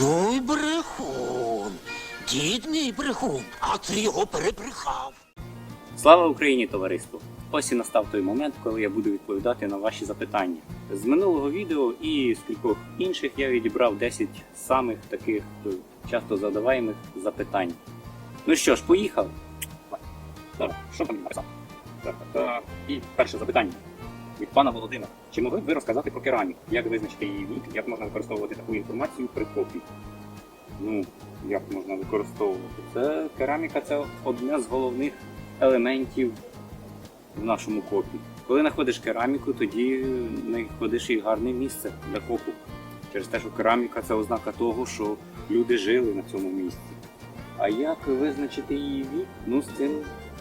Ну й брехун. Дід мій брехун, а ти його перебрехав. Слава Україні, товариство! Ось і настав той момент, коли я буду відповідати на ваші запитання. З минулого відео і з кількох інших я відібрав 10 самих таких часто задаваємих запитань. Ну що ж, поїхав. Що там. І перше запитання від пана Володимира. Чи могли б ви розказати про кераміку? Як визначити її вік? Як можна використовувати таку інформацію при копі? Ну, як можна використовувати? Це кераміка це одне з головних елементів в нашому копі. Коли знаходиш кераміку, тоді знаходиш і гарне місце для копу. Через те, що кераміка це ознака того, що люди жили на цьому місці. А як визначити її вік? Ну, з цим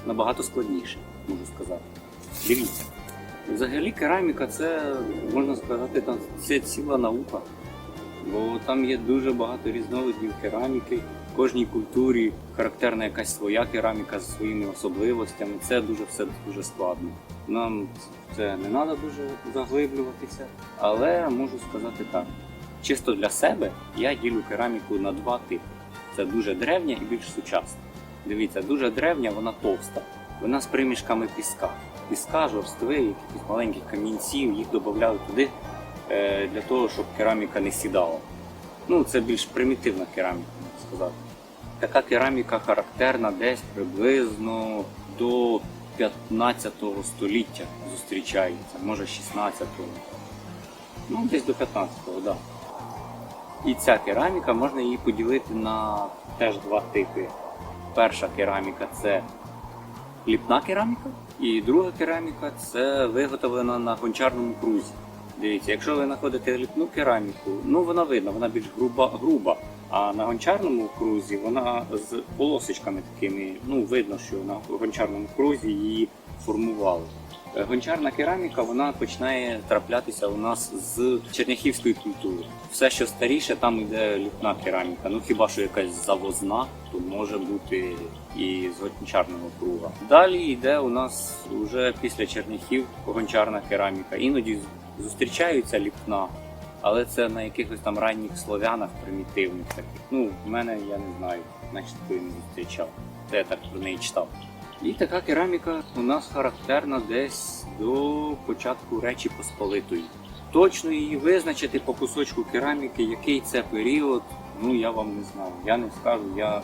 набагато складніше, можу сказати. Дивіться. Взагалі кераміка це, можна сказати, там, це ціла наука. Бо там є дуже багато різновидів кераміки. В кожній культурі характерна якась своя кераміка з своїми особливостями. Це дуже все дуже складно. Нам це не треба дуже заглиблюватися, але можу сказати так: чисто для себе я ділю кераміку на два типи: це дуже древня і більш сучасна. Дивіться, дуже древня, вона товста, вона з примішками піска. Піска, жорстви, якихось маленьких камінців, їх додавали туди е, для того, щоб кераміка не сідала. Ну, це більш примітивна кераміка, можна сказати. Така кераміка характерна десь приблизно до 15 століття зустрічається, може 16-го. Ну, десь до 15-го, так. Да. І ця кераміка можна її поділити на теж два типи. Перша кераміка це ліпна кераміка, і друга кераміка це виготовлена на гончарному крузі. Дивіться, якщо ви знаходите ліпну кераміку, ну вона видно, вона більш груба, груба. А на гончарному крузі вона з полосочками такими, ну видно, що на гончарному крузі її формували. Гончарна кераміка вона починає траплятися у нас з черняхівської культури. Все, що старіше, там йде ліпна кераміка. Ну хіба що якась завозна, то може бути і з гончарного круга. Далі йде у нас вже після черняхів гончарна кераміка. Іноді зустрічаються ліпна, але це на якихось там ранніх слов'янах примітивних таких. Ну, в мене я не знаю, значить не зустрічав. Це я так про неї читав. І така кераміка у нас характерна десь до початку Речі Посполитої. Точно її визначити по кусочку кераміки, який це період, ну я вам не знаю. Я не скажу, я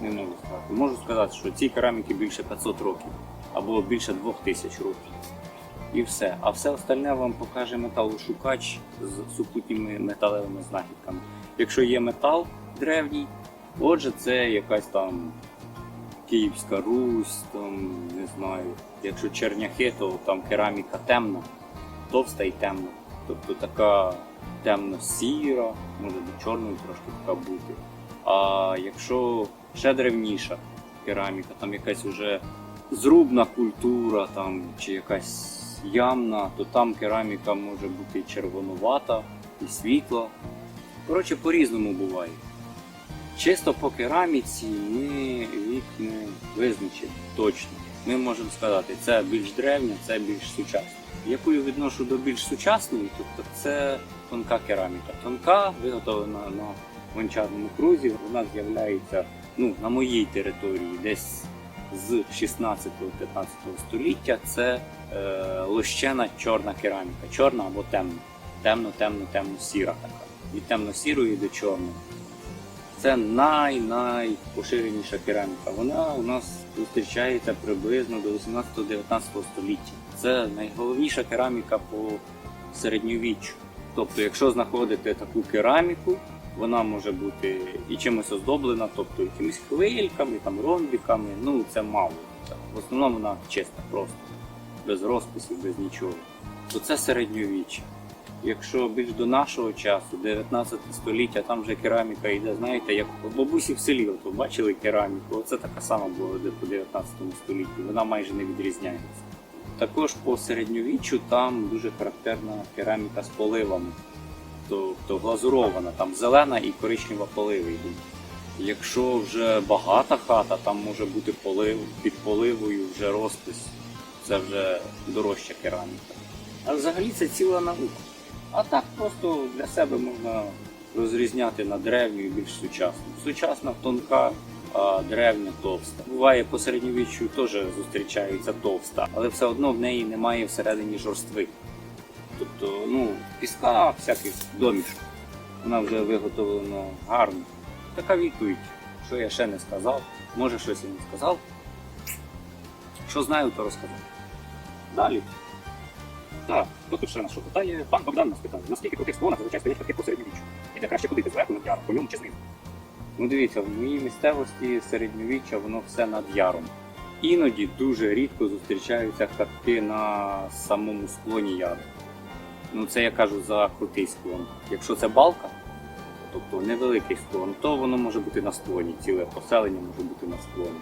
не можу сказати. Можу сказати, що цій кераміки більше 500 років або більше 2000 років. І все. А все остальне вам покаже металошукач з супутніми металевими знахідками. Якщо є метал древній, отже, це якась там Київська Русь, там не знаю. Якщо черняхи, то там кераміка темна, товста і темна. Тобто така темно-сіра, може до чорної трошки така бути. А якщо ще древніша кераміка, там якась уже зрубна культура, там чи якась ямна, то там кераміка може бути червонувата, і світла. Коротше, по-різному буває. Чисто по кераміці ми вік не визначимо точно. Ми можемо сказати, це більш древня, це більш сучасна. Яку я відношу до більш сучасної, тобто це тонка кераміка. Тонка, виготовлена на гончарному крузі, вона з'являється ну, на моїй території десь з 16-15 століття. Це е, лощена чорна кераміка, чорна або темна. Темно-темно-темно-сіра така. Від темно-сірої до чорної. Це най-найпоширеніша кераміка. Вона у нас зустрічається приблизно до 18-19 століття. Це найголовніша кераміка по середньовіччю. Тобто, якщо знаходите таку кераміку, вона може бути і чимось оздоблена, тобто якимись хвильками, там ромбіками. Ну це мало. В основному вона чиста, просто без розписів, без нічого. То це середньовіччя. Якщо більш до нашого часу, 19 століття, там вже кераміка йде, знаєте, як у бабусі в селі, от бачили кераміку, оце така сама була де по 19 столітті, вона майже не відрізняється. Також по середньовіччю там дуже характерна кераміка з поливами, тобто глазурована, там зелена і коричнева поливи йдуть. Якщо вже багата хата, там може бути полив, під поливою вже розпис, це вже дорожча кераміка. А взагалі це ціла наука. А так просто для себе можна розрізняти на древню і більш сучасну. Сучасна тонка, а древня товста. Буває по середньовіччю теж зустрічається товста, але все одно в неї немає всередині жорстви. Тобто, ну, піска всяких домішок. Вона вже виготовлена гарно. Така відповідь, що я ще не сказав. Може щось я не сказав. Що знаю, то розказав. Далі. Так, тут ще нас що питає? Пан Богдан нас питає, наскільки крутих склонах зазвичай стоять хати посередньовіччя? І де краще ходити зверху над яром, по ньому чи знизу? Ну дивіться, в моїй місцевості середньовіччя воно все над яром. Іноді дуже рідко зустрічаються хатки на самому склоні яру. Ну це я кажу за крутий склон. Якщо це балка, тобто невеликий склон, то воно може бути на склоні, ціле поселення може бути на склоні.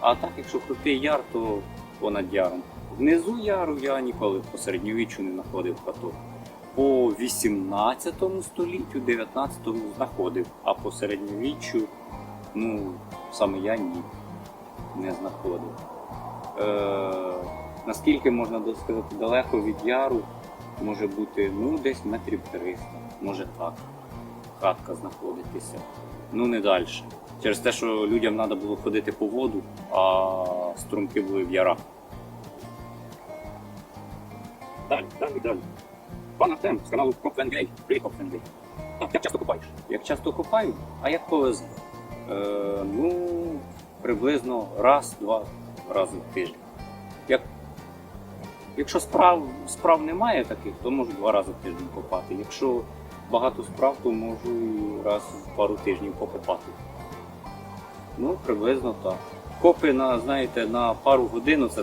А так, якщо крутий яр, то понад яром. Внизу яру я ніколи по середньовіччю не знаходив хаток. По 18 століттю, 19-му знаходив, а по середньовіччю, ну, саме я ні, не знаходив. Е, наскільки можна сказати, далеко від яру може бути ну, десь метрів 300, може так. Хатка знаходитися. Ну не далі. Через те, що людям треба було ходити по воду, а струмки були в ярах. Далі, далі, далі. Пан Артем з каналу Копфенгей. Привіт, Копфенгей. Так, як часто купаєш? Як часто купаю? А як повезе? Е, ну, приблизно раз-два рази в тиждень. Як, якщо справ, справ немає таких, то можу два рази в тиждень копати. Якщо багато справ, то можу і раз в пару тижнів покопати. Ну, приблизно так. Копи на, знаєте, на пару годин, це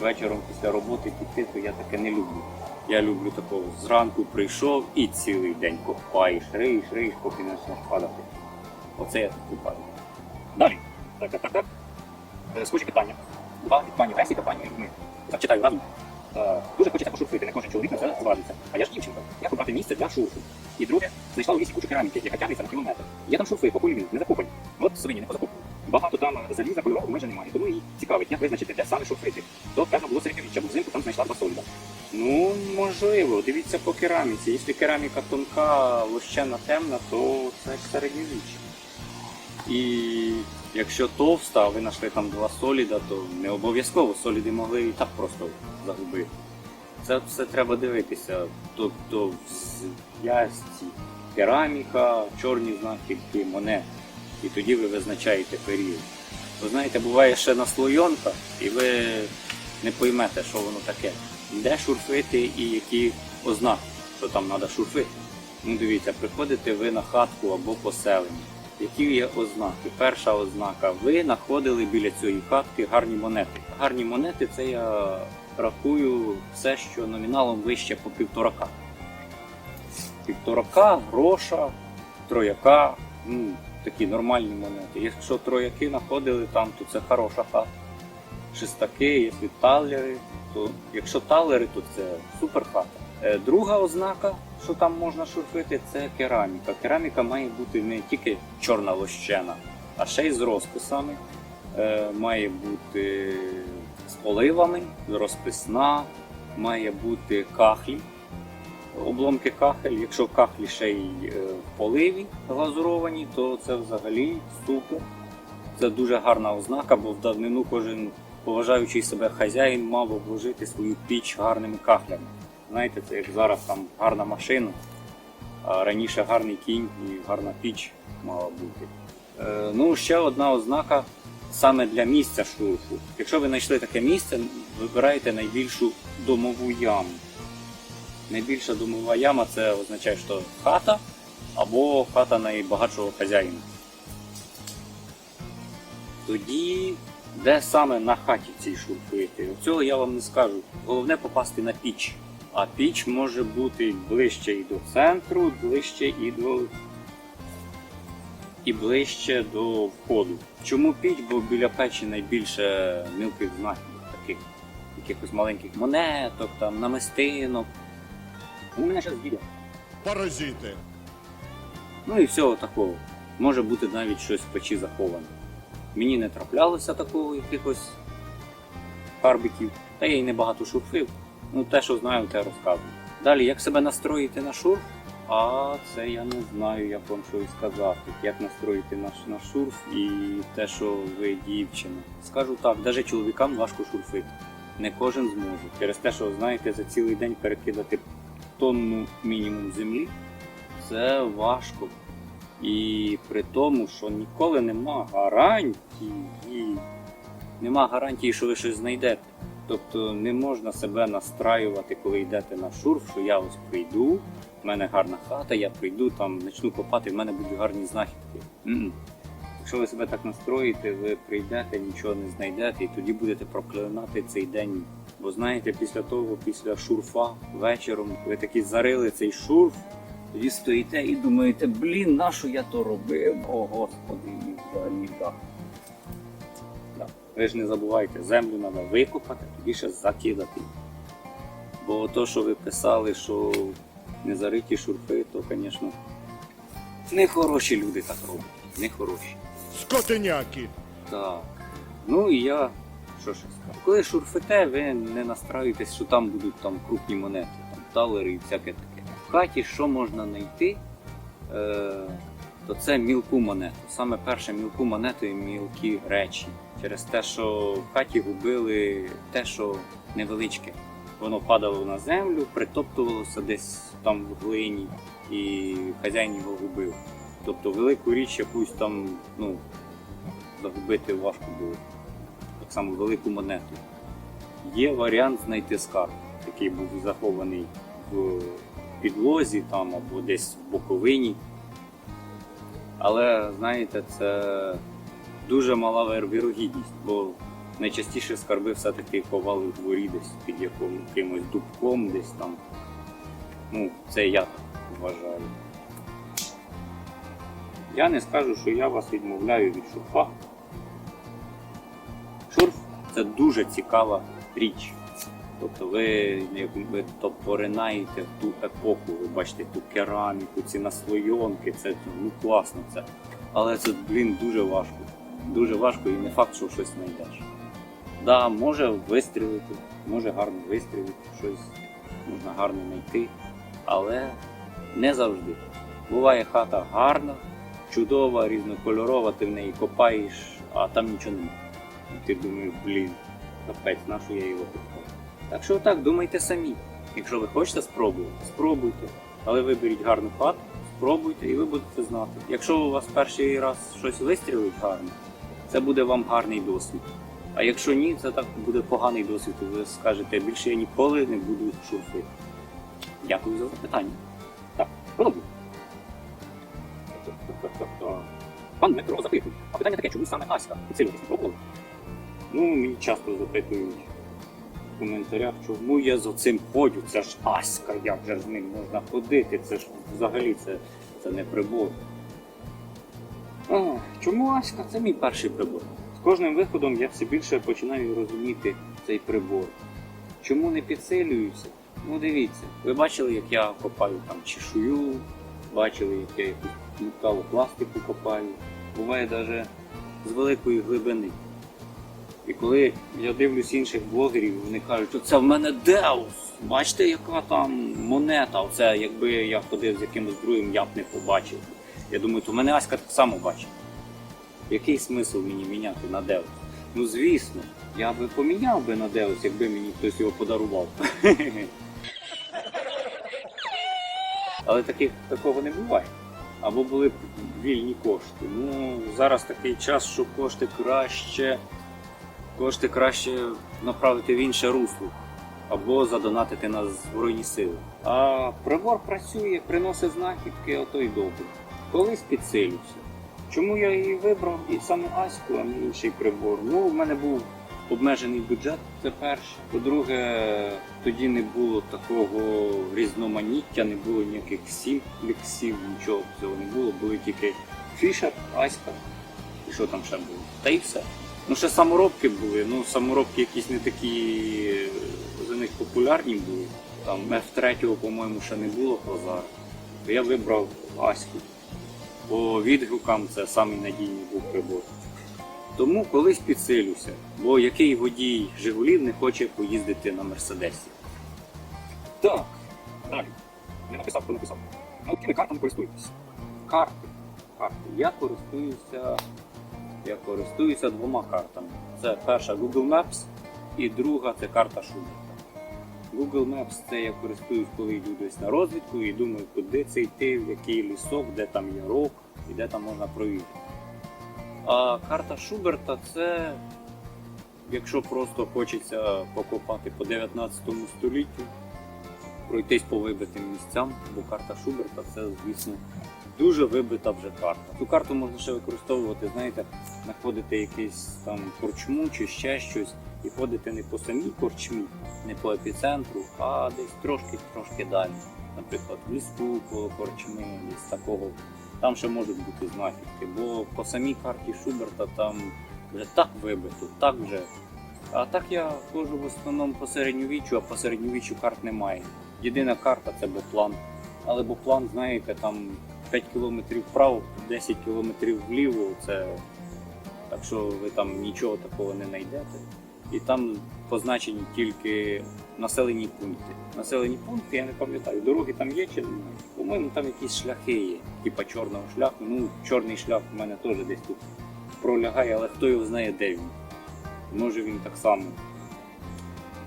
вечором після роботи піти, то я таке не люблю. Я люблю такого зранку прийшов і цілий день копаєш, риєш, риєш, поки не почнеш падати. Оце я так купаю. Далі. Так, так, так, так. Е, Схожі питання. Два Лесі та пані Людмили. Так, читаю разом. Е, Дуже хочеться пошурфити, не кожен чоловік на це зважиться. А я ж дівчинка. Як обрати місце для шурфу? І друге, знайшла у лісі кучу кераміки, яка тягнеться на кілометр. Є там шурфи, покульні, не закопані. От свині не позакопані. Багато там заліза кольорового майже немає. Тому і цікавить, як визначити, де саме шурфити. То певно було середньовіччя, бо взимку там знайшла два соліда. Ну, можливо, дивіться по кераміці. Якщо кераміка тонка, лущена темна, то це ж середньовіччя. І якщо товста, а ви знайшли там два соліда, то не обов'язково соліди могли і так просто загубити. Це все треба дивитися. Тобто в зв'язці кераміка, чорні знахідки, монети. І тоді ви визначаєте період. Ви знаєте, буває ще наслойонка, і ви не поймете, що воно таке. Де шурфити і які ознаки, що там треба шурфити. Ну дивіться, приходите ви на хатку або поселення. Які є ознаки? Перша ознака. Ви знаходили біля цієї хатки гарні монети. Гарні монети це я рахую все, що номіналом вище по півторака. Півторака, гроша, трояка, ну, такі нормальні монети. Якщо трояки знаходили там, то це хороша хата. Шестаки, якщо талери, то якщо талери, то це супер хата. Е, Друга ознака, що там можна шурфити, це кераміка. Кераміка має бути не тільки чорна лощена, а ще й з розписами. Е, Має бути з оливами, розписна, має бути кахлі, обломки кахель. Якщо кахлі ще й е, в поливі глазуровані, то це взагалі супер. Це дуже гарна ознака, бо в давнину кожен поважаючий себе хазяїн мав обложити свою піч гарними кахлями. Знаєте, це як зараз там гарна машина, а раніше гарний кінь і гарна піч мала бути. Е, ну, ще одна ознака саме для місця шурфу. Якщо ви знайшли таке місце, вибирайте найбільшу домову яму. Найбільша домова яма це означає, що хата або хата найбагатшого хазяїна. Тоді, де саме на хаті цій шурфуєте? Цього я вам не скажу. Головне попасти на піч. А піч може бути ближче і до центру, ближче і до. І ближче до входу. Чому піч? Бо біля печі найбільше мілких знахідок, таких якихось маленьких монеток, там, намистинок. У мене зараз їде. Паразити. Ну і всього такого. Може бути навіть щось в печі заховане. Мені не траплялося такого якихось карбиків, та я й небагато шурфив. Ну те, що знаю, те розказую. Далі, як себе настроїти на шурф? А це я не знаю, як вам щось сказати. Як настроїти наш на шурф і те, що ви дівчина. Скажу так, навіть чоловікам важко шурфити. Не кожен зможе. Через те, що знаєте, за цілий день перекидати тонну мінімум землі, це важко. І при тому, що ніколи нема гарантії, нема гарантії, що ви щось знайдете. Тобто не можна себе настраювати, коли йдете на шурф, що я ось прийду, в мене гарна хата, я прийду, там почну копати, в мене будуть гарні знахідки. М-м. Якщо ви себе так настроїте, ви прийдете, нічого не знайдете, і тоді будете проклинати цей день. Бо знаєте, після того, після шурфа вечором, ви такі зарили цей шурф, тоді стоїте і думаєте, блін, нащо я то робив? О, господи, так. Да. Ви ж не забувайте, землю треба викопати, тоді ще закидати. Бо то, що ви писали, що не зариті шурфи, то, звісно, не хороші люди так роблять. Не хороші. Скотиняки. Так. Ну і я що ще. Коли шурфите, ви не настраюєтесь, що там будуть там крупні монети, там талери і всяке таке. В хаті що можна знайти, е, то це мілку монету. Саме перше мілку монету і мілкі речі. Через те, що в хаті губили те, що невеличке. Воно падало на землю, притоптувалося десь там в глині, і хазяїн його губив. Тобто велику річ якусь там, ну, загубити важко було. Так велику монету. Є варіант знайти скарб, який був захований в підлозі там або десь в боковині. Але знаєте, це дуже мала вірогідність, бо найчастіше скарби все-таки ховали в дворі десь під якимось дубком, десь там. Ну, це я так вважаю. Я не скажу, що я вас відмовляю від шурфа. Шурф це дуже цікава річ. Тобто ви, якби то поринаєте в ту епоху, ви бачите ту кераміку, ці наслойонки, це ну класно це. Але це, блін, дуже важко. Дуже важко і не факт, що щось знайдеш. Да, може вистрілити, може гарно вистрілити, щось можна гарно знайти, але не завжди. Буває хата гарна, чудова, різнокольорова, ти в неї копаєш, а там нічого немає. І ти думаєш, блін, капець, на що я його купив. Так що так, думайте самі. Якщо ви хочете спробувати, спробуйте. Але виберіть гарну хату, спробуйте і ви будете знати. Якщо у вас перший раз щось вистрілить гарно, це буде вам гарний досвід. А якщо ні, це так буде поганий досвід, і ви скажете, більше я ніколи не буду шурфити. Дякую за запитання. Так, пробуй. Пан Дмитро запитує. А питання таке, чому саме Аська? Підсилюватись пробували? Ну, мені часто запитують в коментарях, чому я за цим ходжу. Це ж Аська, як же з ним можна ходити? Це ж взагалі це, це не прибор. А, чому Аська? Це мій перший прибор. З кожним виходом я все більше починаю розуміти цей прибор. Чому не підсилююся? Ну дивіться, ви бачили, як я копаю там чешую, бачили, як я якусь металопластику копаю. Буває навіть з великої глибини. І коли я дивлюсь інших блогерів, вони кажуть, що це в мене Деус. Бачите, яка там монета. Оце якби я ходив з якимось другим, я б не побачив. Я думаю, то мене Аська так само бачить. Який смисл мені міняти на Деус? Ну звісно, я би поміняв би на Деус, якби мені хтось його подарував. Але таких, такого не буває. Або були б вільні кошти. Ну, зараз такий час, що кошти краще, кошти краще направити в інше русло. Або задонатити на Збройні сили. А прибор працює, приносить знахідки, ото й добре. Колись підсилюся. Чому я її вибрав і саме Аську, а не інший прибор? Ну, в мене був обмежений бюджет, це перше. По-друге, тоді не було такого різноманіття, не було ніяких сімплексів, нічого цього не було. Були тільки Фішер, Аська і що там ще було. Та й все. Ну, ще саморобки були. Ну, саморобки якісь не такі е, за них популярні були. Там F3, по-моєму, ще не було Прозара. То я вибрав Аську. По відгукам це самий надійний був прибор. Тому колись підсилюся, бо який водій Жигулів не хоче поїздити на Мерседесі. Так, далі. Не написав, хто написав. А якими картами користуєтесь? Карти. Карти. Я користуюся. Я користуюся двома картами. Це перша Google Maps і друга це карта Шуберта. Google Maps це я користуюсь, коли йду десь на розвідку і думаю, куди це йти, в який лісок, де там є рок і де там можна провірити. А карта Шуберта це, якщо просто хочеться покопати по 19 століттю, пройтись по вибитим місцям, бо карта Шуберта це, звісно, дуже вибита вже карта. Цю карту можна ще використовувати, знаєте, знаходити якийсь там корчму чи ще щось, і ходити не по самій корчмі, не по епіцентру, а десь трошки-трошки далі. Наприклад, в ліску коло корчми, десь такого. Там ще можуть бути знахідки, бо по самій карті Шуберта там вже так вибито, так вже. А так я ходжу в основному по середньовіччю, а по середньовіччю карт немає. Єдина карта це Боплан. Але Боплан, знаєте, там 5 кілометрів вправо, 10 кілометрів вліво. Це так що ви там нічого такого не знайдете. І там позначені тільки населені пункти. Населені пункти, я не пам'ятаю, дороги там є чи немає. По-моєму, там якісь шляхи є, типа чорного шляху. Ну, чорний шлях у мене теж десь тут пролягає, але хто його знає, де він. Може він так само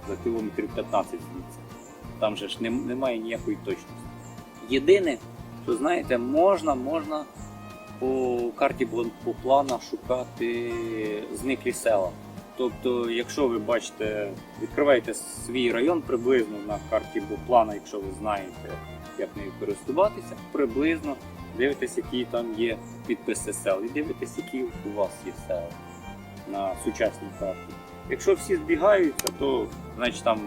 за кілометрів 15 звідси. Там же ж немає ніякої точності. Єдине, що знаєте, можна, можна по карті плана шукати зниклі села. Тобто, якщо ви бачите, відкриваєте свій район приблизно на карті плана, якщо ви знаєте, як нею користуватися, приблизно дивитесь, які там є підписи сел, і дивитесь, які у вас є села на сучасній карті. Якщо всі збігаються, то значить там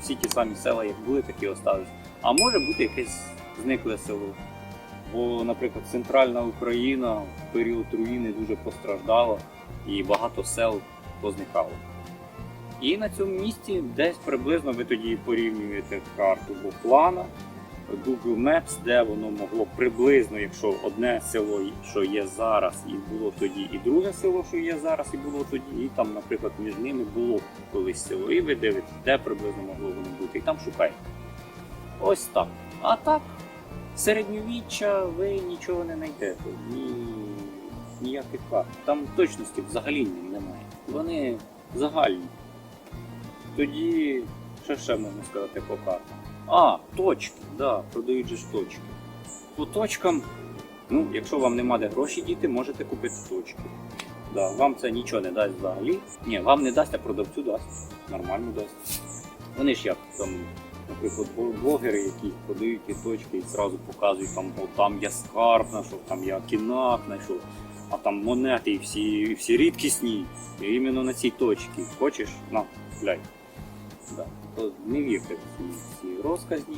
всі ті самі села, як були, такі остались. А може бути якесь зникле село. Бо, наприклад, центральна Україна в період руїни дуже постраждала і багато сел позникало. І на цьому місці десь приблизно ви тоді порівнюєте карту Буплана, Google Maps, де воно могло приблизно, якщо одне село, що є зараз, і було тоді, і друге село, що є зараз, і було тоді, і там, наприклад, між ними було колись село. І ви дивитесь, де приблизно могло воно бути, і там шукаєте. Ось так. А так, середньовіччя ви нічого не знайдете. Ні, ніяких карт. Там точності взагалі немає. Вони загальні. Тоді, що ще можна сказати по картам? А, точки, да, продають же ж точки. По точкам, ну, якщо вам нема де гроші діти, можете купити точки. Да, вам це нічого не дасть взагалі. Ні, вам не дасть, а продавцю дасть. Нормально дасть. Вони ж як там, наприклад, блогери, які продають ті точки і зразу показують, там, о, там я скарб знайшов, там я кінак знайшов, а там монети і всі, всі рідкісні. І іменно на цій точці. Хочеш? На, гуляй. Да. То не вірте в ці розказні.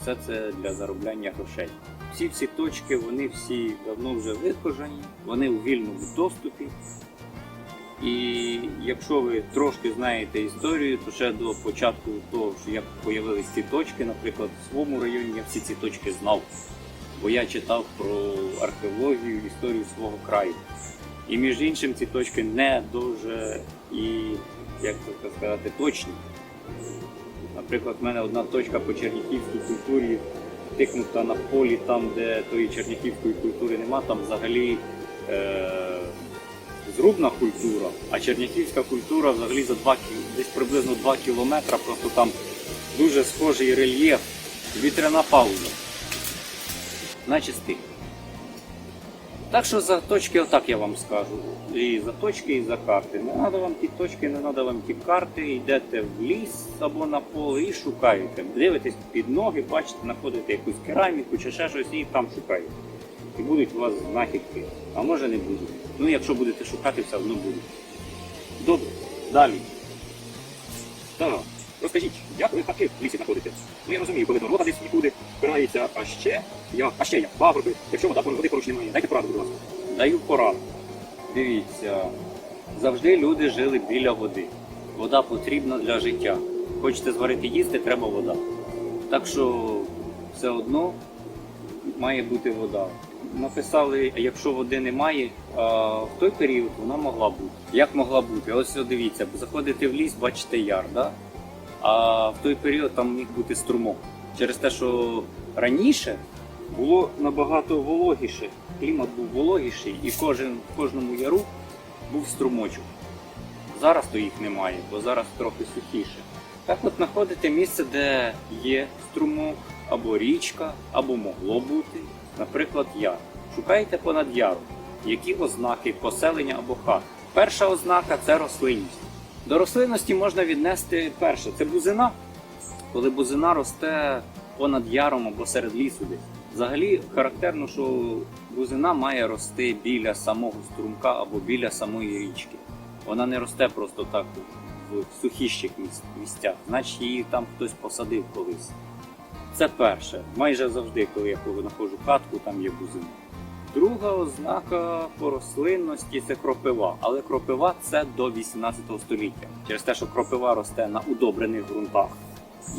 Все це для заробляння грошей. Всі всі точки, вони всі давно вже вихожені, вони у вільному доступі. І якщо ви трошки знаєте історію, то ще до початку того, що як з'явились ці точки, наприклад, в своєму районі я всі ці точки знав. Бо я читав про археологію, історію свого краю. І між іншим ці точки не дуже і, як так сказати, точні. Наприклад, в мене одна точка по черніхівській культурі тикнута на полі, там, де тої черніхівської культури нема, там взагалі е- зрубна культура, а черняхівська культура взагалі за 2, десь приблизно 2 кілометри, просто там дуже схожий рельєф, вітряна пауза. Наче стиль. Так що за точки, отак я вам скажу. І за точки, і за карти. Не треба вам ті точки, не треба вам ті карти. Йдете в ліс або на поле і шукаєте. Дивитесь під ноги, бачите, знаходите якусь кераміку чи ще щось і там шукаєте. І будуть у вас знахідки. А може не будуть. Ну якщо будете шукати, все одно будуть. Добре, далі. Так, розкажіть, як ви хати в лісі знаходите? Ну я розумію, коли дорога десь нікуди впирається, а ще як, а ще як, пагорби, якщо вода води поруч немає, дайте пораду, будь ласка. Даю пораду. Дивіться, завжди люди жили біля води. Вода потрібна для життя. Хочете зварити їсти, треба вода. Так що все одно має бути вода. Написали, якщо води немає, в той період вона могла бути. Як могла бути? Ось дивіться, заходите в ліс, бачите яр, да? а в той період там міг бути струмок. Через те, що раніше було набагато вологіше. Клімат був вологіший і кожен, в кожному яру був струмочок. Зараз то їх немає, бо зараз трохи сухіше. Так от знаходите місце, де є струмок, або річка, або могло бути, наприклад, яр. Шукайте понад яром, які ознаки поселення або хат. Перша ознака це рослинність. До рослинності можна віднести перше це бузина, коли бузина росте понад яром або серед лісу десь. Взагалі характерно, що бузина має рости біля самого струмка або біля самої річки. Вона не росте просто так в сухіщих місцях, значить її там хтось посадив колись. Це перше. Майже завжди, коли я знаходжу хатку, там є бузина. Друга ознака по рослинності це кропива. Але кропива це до 18 століття. Через те, що кропива росте на удобрених ґрунтах.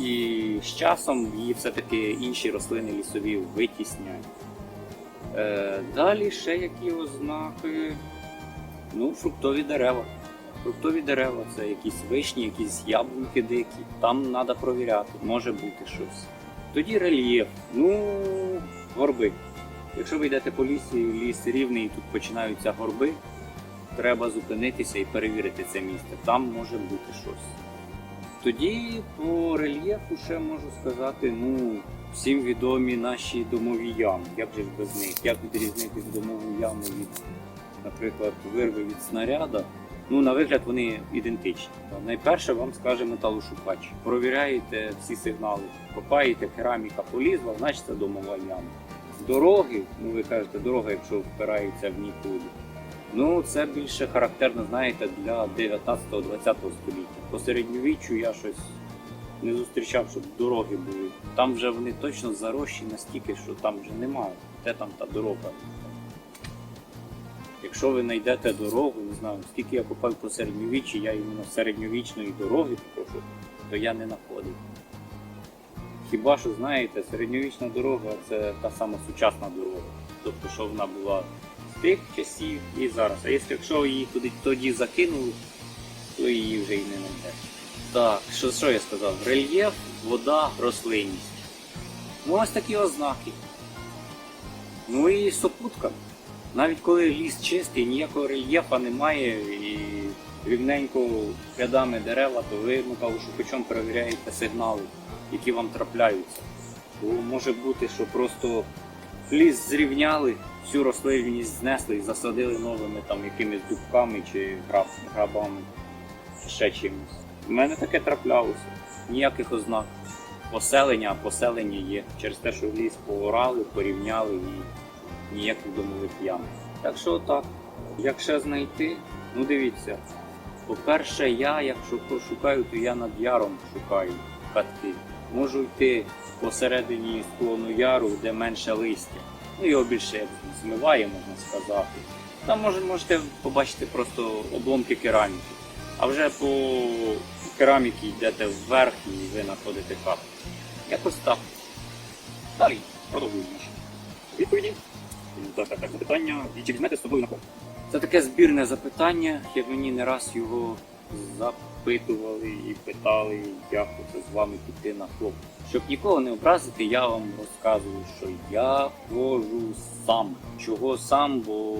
І з часом її все-таки інші рослини лісові витісняють. Е, далі ще які ознаки. Ну, фруктові дерева. Фруктові дерева це якісь вишні, якісь яблуки дикі. Там треба провіряти, може бути щось. Тоді рельєф. Ну, горби. Якщо ви йдете по лісі, ліс рівний і тут починаються горби, треба зупинитися і перевірити це місце. Там може бути щось. Тоді по рельєфу ще можу сказати, ну, всім відомі наші домові ями. Як же ж без них? Як відрізнити домову яму від, наприклад, вирви від снаряда? Ну, на вигляд вони ідентичні. Найперше вам скаже металошукач. Провіряєте всі сигнали, копаєте, кераміка полізла, значить це домова яма. Дороги, ну ви кажете, дорога, якщо впирається в нікуди. Ну, це більше характерно, знаєте, для 19-20 століття. По середньовіччю я щось не зустрічав, щоб дороги були. Там вже вони точно зарощі настільки, що там вже немає. Де там та дорога? Якщо ви знайдете дорогу, не знаю, скільки я купав по середньовіччі, я іменно середньовічної дороги попрошу, то я не знаходив. Хіба що знаєте, середньовічна дорога це та сама сучасна дорога. Тобто, що вона була з тих часів і зараз. А якщо її туди тоді закинули, то її вже й не знайдеш. Так, що, що я сказав? Рельєф, вода, рослинність. Ну, ось такі ознаки. Ну і сопутка. Навіть коли ліс чистий, ніякого рельєфа немає і рівненько рядами дерева, то ви ну, шукачом перевіряєте сигнали, які вам трапляються. Бо може бути, що просто ліс зрівняли, всю рослинність знесли і засадили новими там якимись дубками чи граб, грабами, чи ще чимось. У мене таке траплялося. Ніяких ознак. Поселення, поселення є. Через те, що ліс поорали, порівняли і ніяких домових ям. Так що так, як ще знайти, ну дивіться. По-перше, я, якщо шукаю, то я над яром шукаю хатки. Можу йти посередині склону яру, де менше листя. Ну його більше змиває, можна сказати. Там може, можете побачити просто обломки кераміки. А вже по кераміки йдете вверх і ви знаходите хату. Якось так. Далі продовжуємо відповіді. Так, так, запитання. І чи візьмете з собою на кого? Це таке збірне запитання. Я мені не раз його запитували і питали, як це з вами піти на хлоп. Щоб нікого не образити, я вам розказую, що я ходжу сам. Чого сам, бо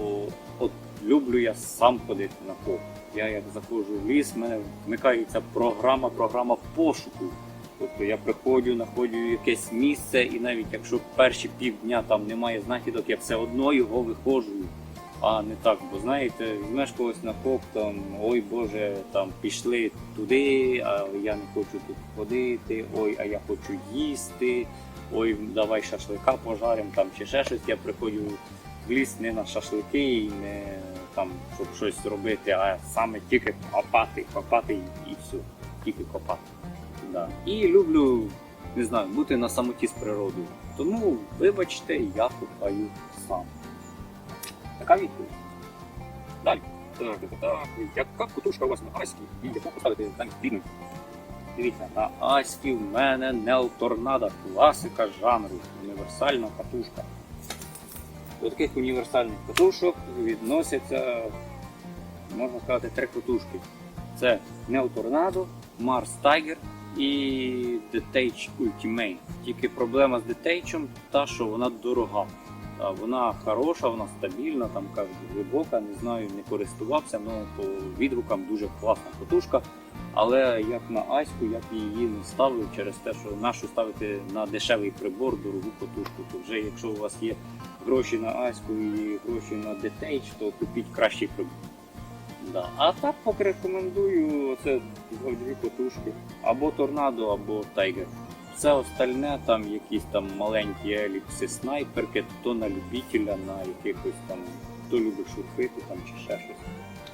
от люблю я сам ходити на хлоп. Я як заходжу в ліс, в мене вмикається програма, програма пошуку. Тобто я приходжу, знаходжу якесь місце, і навіть якщо перші півдня там немає знахідок, я все одно його виходжу. А не так, бо знаєте, візьмеш когось на коп, там, ой Боже, там пішли туди, а я не хочу тут ходити, ой, а я хочу їсти, ой, давай шашлика пожаримо там чи ще щось. Я приходжу в ліс не на шашлики і не там, щоб щось робити, а саме тільки копати, копати і, і все, тільки копати. Да. І люблю, не знаю, бути на самоті з природою. Тому, вибачте, я купаю сам. Така відповідь. Далі. Так, так, так. Яка кутушка у вас на Аські? І яку поставити замість бідної? Дивіться, на Аські в мене неоторнада, класика жанру, універсальна катушка. До таких універсальних катушок відносяться, можна сказати, три катушки. Це Неоторнадо, Марс Тайгер і Detach Ultimate. Тільки проблема з Detach та, що вона дорога. Вона хороша, вона стабільна, там кажуть, глибока, не знаю, не користувався, але по відгукам дуже класна катушка. Але як на Аську, я б її не ставив через те, що нашу ставити на дешевий прибор, дорогу катушку. То вже якщо у вас є гроші на Аську і гроші на Detach, то купіть кращий прибор. Да. А так поки рекомендую це дві катушки. Або торнадо, або тайгер. Все остальне, там якісь там маленькі еліпси, снайперки, то на любителя, на якихось там, хто любить шурфити там чи ще щось.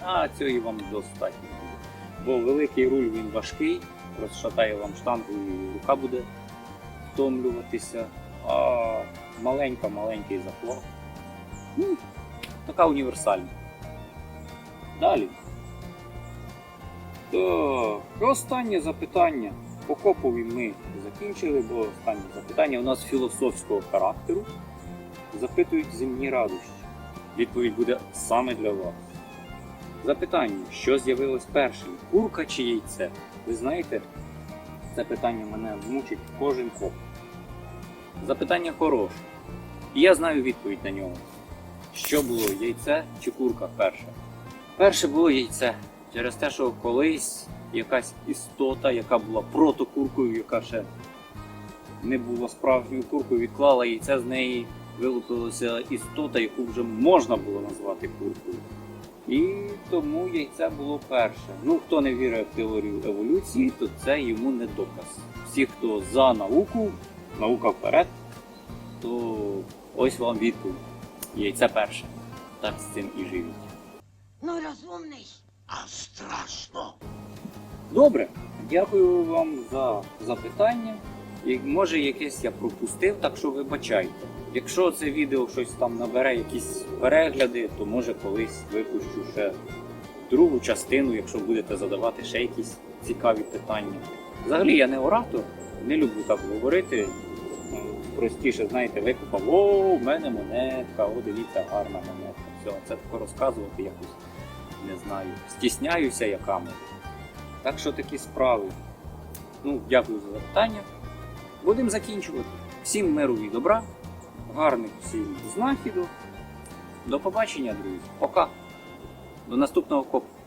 А цього вам достатньо. Бо великий руль він важкий, розшатає вам штангу і рука буде втомлюватися. А маленька, маленький захват. Ну, така універсальна. Далі. Так, останнє запитання. Покопові ми закінчили, бо останнє запитання у нас філософського характеру. Запитують земні радощі. Відповідь буде саме для вас. Запитання, що з'явилось першим, курка чи яйце? Ви знаєте, це питання мене мучить кожен коп. Запитання хороше. І я знаю відповідь на нього. Що було яйце чи курка перше? Перше було яйце. Через те, що колись якась істота, яка була протокуркою, яка ще не була справжньою куркою, відклала яйце з неї, вилупилася істота, яку вже можна було назвати куркою. І тому яйце було перше. Ну, хто не вірить в теорію еволюції, то це йому не доказ. Всі, хто за науку, наука вперед, то ось вам відповідь. Яйце перше. Так з цим і живіть. Ну розумний, а страшно. Добре, дякую вам за запитання. І може якесь я пропустив, так що вибачайте. Якщо це відео щось там набере якісь перегляди, то може колись випущу ще другу частину, якщо будете задавати ще якісь цікаві питання. Взагалі я не оратор, не люблю так говорити. Простіше, знаєте, викупав, о, в мене монетка, о, дивіться, гарна монетка. Все, це тако розказувати якось не знаю. Стісняюся я камери. Так що такі справи. Ну, дякую за запитання. Будемо закінчувати. Всім миру і добра, гарних всім знахідок. До побачення, друзі. Пока. До наступного копу.